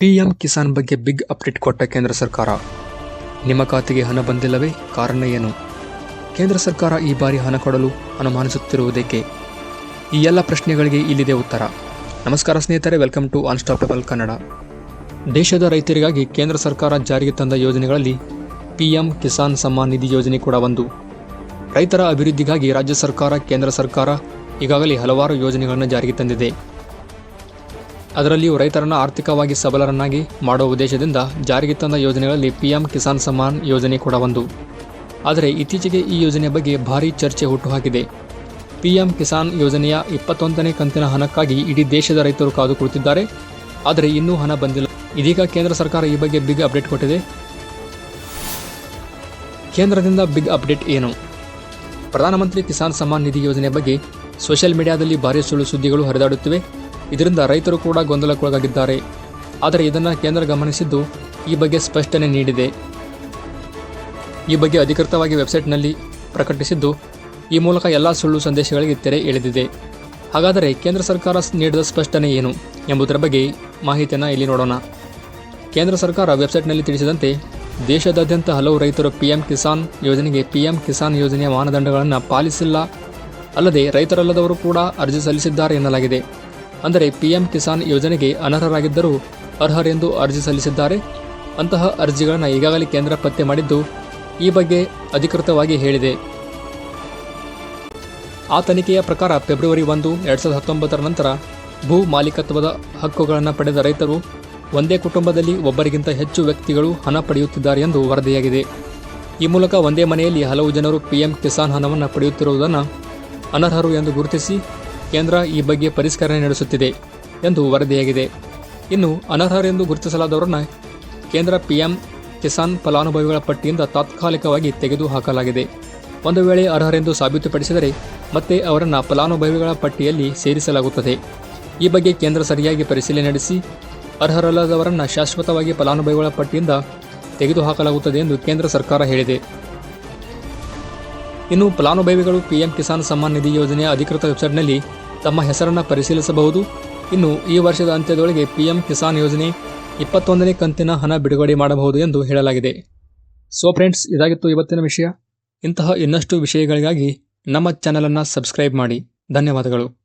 PM Kisan ಬಗ್ಗೆ big update ಕೊಟ್ಟ ಕೇಂದ್ರ ಸರ್ಕಾರ. ನಿಮ್ಮ ಖಾತೆಗೆ ಹಣ ಬಂದಿಲ್ಲವೇ ಕಾರಣ ಏನು? ಕೇಂದ್ರ ಸರ್ಕಾರ ಈ ಬಾರಿ ಹಣ ಕೊಡಲು ಅನುಮಾನಿಸುತ್ತಿರುವುದಕ್ಕೆ ಈ ಎಲ್ಲ ಪ್ರಶ್ನೆಗಳಿಗೆ ಇಲ್ಲಿದೆ ಉತ್ತರ. ನಮಸ್ಕಾರ ಸ್ನೇಹಿತರೆ, ವೆಲ್ಕಮ್ ಟು ಅನ್ಸ್ಟಾಪಬಲ್ ಕನ್ನಡ. ದೇಶದ ರೈತರಿಗಾಗಿ ಕೇಂದ್ರ ಸರ್ಕಾರ ಜಾರಿಗೆ ತಂದ ಯೋಜನೆಗಳಲ್ಲಿ ಪಿಎಂ ಕಿಸಾನ್ ಸಮ್ಮಾನ್ ನಿಧಿ ಯೋಜನೆ ಕೂಡ ಒಂದು. ರೈತರ ಅಭಿವೃದ್ಧಿಗಾಗಿ ರಾಜ್ಯ ಸರ್ಕಾರ, ಕೇಂದ್ರ ಸರ್ಕಾರ ಈಗಾಗಲೇ ಹಲವಾರು ಯೋಜನೆಗಳನ್ನು ಜಾರಿಗೆ ತಂದಿದೆ. ಅದರಲ್ಲಿಯೂ ರೈತರನ್ನು ಆರ್ಥಿಕವಾಗಿ ಸಬಲರನ್ನಾಗಿ ಮಾಡುವ ಉದ್ದೇಶದಿಂದ ಜಾರಿಗೆ ತಂದ ಯೋಜನೆಗಳಲ್ಲಿ ಪಿಎಂ ಕಿಸಾನ್ ಸಮ್ಮಾನ್ ಯೋಜನೆ ಕೂಡ ಒಂದು. ಆದರೆ ಇತ್ತೀಚೆಗೆ ಈ ಯೋಜನೆ ಬಗ್ಗೆ ಭಾರೀ ಚರ್ಚೆ ಹುಟ್ಟುಹಾಕಿದೆ. ಪಿಎಂ ಕಿಸಾನ್ ಯೋಜನೆಯ ಇಪ್ಪತ್ತೊಂದನೇ ಕಂತಿನ ಹಣಕ್ಕಾಗಿ ಇಡೀ ದೇಶದ ರೈತರು ಕಾದು ಕುಳಿತಿದ್ದಾರೆ. ಆದರೆ ಇನ್ನೂ ಹಣ ಬಂದಿಲ್ಲ. ಇದೀಗ ಕೇಂದ್ರ ಸರ್ಕಾರ ಈ ಬಗ್ಗೆ ಬಿಗ್ ಅಪ್ಡೇಟ್ ಕೊಟ್ಟಿದೆ. ಕೇಂದ್ರದಿಂದ ಬಿಗ್ ಅಪ್ಡೇಟ್ ಏನು? ಪ್ರಧಾನಮಂತ್ರಿ ಕಿಸಾನ್ ಸಮ್ಮಾನ್ ನಿಧಿ ಯೋಜನೆ ಬಗ್ಗೆ ಸೋಷಿಯಲ್ ಮೀಡಿಯಾದಲ್ಲಿ ಭಾರಿ ಸುಳ್ಳು ಸುದ್ದಿಗಳು ಹರಿದಾಡುತ್ತಿವೆ. ಇದರಿಂದ ರೈತರು ಕೂಡ ಗೊಂದಲಕ್ಕೊಳಗಾಗಿದ್ದಾರೆ. ಆದರೆ ಇದನ್ನು ಕೇಂದ್ರ ಗಮನಿಸಿದ್ದು ಈ ಬಗ್ಗೆ ಸ್ಪಷ್ಟನೆ ನೀಡಿದೆ. ಈ ಬಗ್ಗೆ ಅಧಿಕೃತವಾಗಿ ವೆಬ್ಸೈಟ್ನಲ್ಲಿ ಪ್ರಕಟಿಸಿದ್ದು ಈ ಮೂಲಕ ಎಲ್ಲ ಸುಳ್ಳು ಸಂದೇಶಗಳಿಗೆ ತೆರೆ ಎಳೆದಿದೆ. ಹಾಗಾದರೆ ಕೇಂದ್ರ ಸರ್ಕಾರ ನೀಡಿದ ಸ್ಪಷ್ಟನೆ ಏನು ಎಂಬುದರ ಬಗ್ಗೆ ಮಾಹಿತಿಯನ್ನು ಇಲ್ಲಿ ನೋಡೋಣ. ಕೇಂದ್ರ ಸರ್ಕಾರ ವೆಬ್ಸೈಟ್ನಲ್ಲಿ ತಿಳಿಸಿದಂತೆ ದೇಶದಾದ್ಯಂತ ಹಲವು ರೈತರು ಪಿಎಂ ಕಿಸಾನ್ ಯೋಜನೆಗೆ ಪಿಎಂ ಕಿಸಾನ್ ಯೋಜನೆಯ ಮಾನದಂಡಗಳನ್ನು ಪಾಲಿಸಿಲ್ಲ. ಅಲ್ಲದೆ ರೈತರಲ್ಲದವರು ಕೂಡ ಅರ್ಜಿ ಸಲ್ಲಿಸಿದ್ದಾರೆ ಎನ್ನಲಾಗಿದೆ. ಅಂದರೆ ಪಿಎಂ ಕಿಸಾನ್ ಯೋಜನೆಗೆ ಅನರ್ಹರಾಗಿದ್ದರೂ ಅರ್ಹರೆಂದು ಅರ್ಜಿ ಸಲ್ಲಿಸಿದ್ದಾರೆ. ಅಂತಹ ಅರ್ಜಿಗಳನ್ನು ಈಗಾಗಲೇ ಕೇಂದ್ರ ಪತ್ತೆ ಮಾಡಿದ್ದು ಈ ಬಗ್ಗೆ ಅಧಿಕೃತವಾಗಿ ಹೇಳಿದೆ. ಆ ತನಿಖೆಯ ಪ್ರಕಾರ ಫೆಬ್ರವರಿ ಒಂದು, ಎರಡು ಸಾವಿರದ ಹತ್ತೊಂಬತ್ತರ ನಂತರ ಭೂ ಮಾಲೀಕತ್ವದ ಹಕ್ಕುಗಳನ್ನು ಪಡೆದ ರೈತರು ಒಂದೇ ಕುಟುಂಬದಲ್ಲಿ ಒಬ್ಬರಿಗಿಂತ ಹೆಚ್ಚು ವ್ಯಕ್ತಿಗಳು ಹಣ ಪಡೆಯುತ್ತಿದ್ದಾರೆ ಎಂದು ವರದಿಯಾಗಿದೆ. ಈ ಮೂಲಕ ಒಂದೇ ಮನೆಯಲ್ಲಿ ಹಲವು ಜನರು ಪಿಎಂ ಕಿಸಾನ್ ಹಣವನ್ನು ಪಡೆಯುತ್ತಿರುವುದನ್ನು ಅನರ್ಹರು ಎಂದು ಗುರುತಿಸಿ ಕೇಂದ್ರ ಈ ಬಗ್ಗೆ ಪರಿಷ್ಕರಣೆ ನಡೆಸುತ್ತಿದೆ ಎಂದು ವರದಿಯಾಗಿದೆ. ಇನ್ನು ಅನರ್ಹರೆಂದು ಗುರುತಿಸಲಾದವರನ್ನು ಕೇಂದ್ರ ಪಿಎಂ ಕಿಸಾನ್ ಫಲಾನುಭವಿಗಳ ಪಟ್ಟಿಯಿಂದ ತಾತ್ಕಾಲಿಕವಾಗಿ ತೆಗೆದುಹಾಕಲಾಗಿದೆ. ಒಂದು ವೇಳೆ ಅರ್ಹರೆಂದು ಸಾಬೀತುಪಡಿಸಿದರೆ ಮತ್ತೆ ಅವರನ್ನು ಫಲಾನುಭವಿಗಳ ಪಟ್ಟಿಯಲ್ಲಿ ಸೇರಿಸಲಾಗುತ್ತದೆ. ಈ ಬಗ್ಗೆ ಕೇಂದ್ರ ಸರಿಯಾಗಿ ಪರಿಶೀಲನೆ ನಡೆಸಿ ಅರ್ಹರಲ್ಲದವರನ್ನು ಶಾಶ್ವತವಾಗಿ ಫಲಾನುಭವಿಗಳ ಪಟ್ಟಿಯಿಂದ ತೆಗೆದುಹಾಕಲಾಗುತ್ತದೆ ಎಂದು ಕೇಂದ್ರ ಸರ್ಕಾರ ಹೇಳಿದೆ. ಇನ್ನು ಫಲಾನುಭವಿಗಳು ಪಿಎಂ ಕಿಸಾನ್ ಸಮ್ಮಾನ್ ನಿಧಿ ಯೋಜನೆಯ ಅಧಿಕೃತ ವೆಬ್ಸೈಟ್ನಲ್ಲಿ ತಮ್ಮ ಹೆಸರನ್ನು ಪರಿಶೀಲಿಸಬಹುದು. ಇನ್ನು ಈ ವರ್ಷದ ಅಂತ್ಯದೊಳಗೆ ಪಿಎಂ ಕಿಸಾನ್ ಯೋಜನೆ ಇಪ್ಪತ್ತೊಂದನೇ ಕಂತಿನ ಹಣ ಬಿಡುಗಡೆ ಮಾಡಬಹುದು ಎಂದು ಹೇಳಲಾಗಿದೆ. ಸೊ ಫ್ರೆಂಡ್ಸ್, ಇದಾಗಿತ್ತು ಇವತ್ತಿನ ವಿಷಯ. ಇಂತಹ ಇನ್ನಷ್ಟು ವಿಷಯಗಳಿಗಾಗಿ ನಮ್ಮ ಚಾನಲನ್ನು ಸಬ್ಸ್ಕ್ರೈಬ್ ಮಾಡಿ. ಧನ್ಯವಾದಗಳು.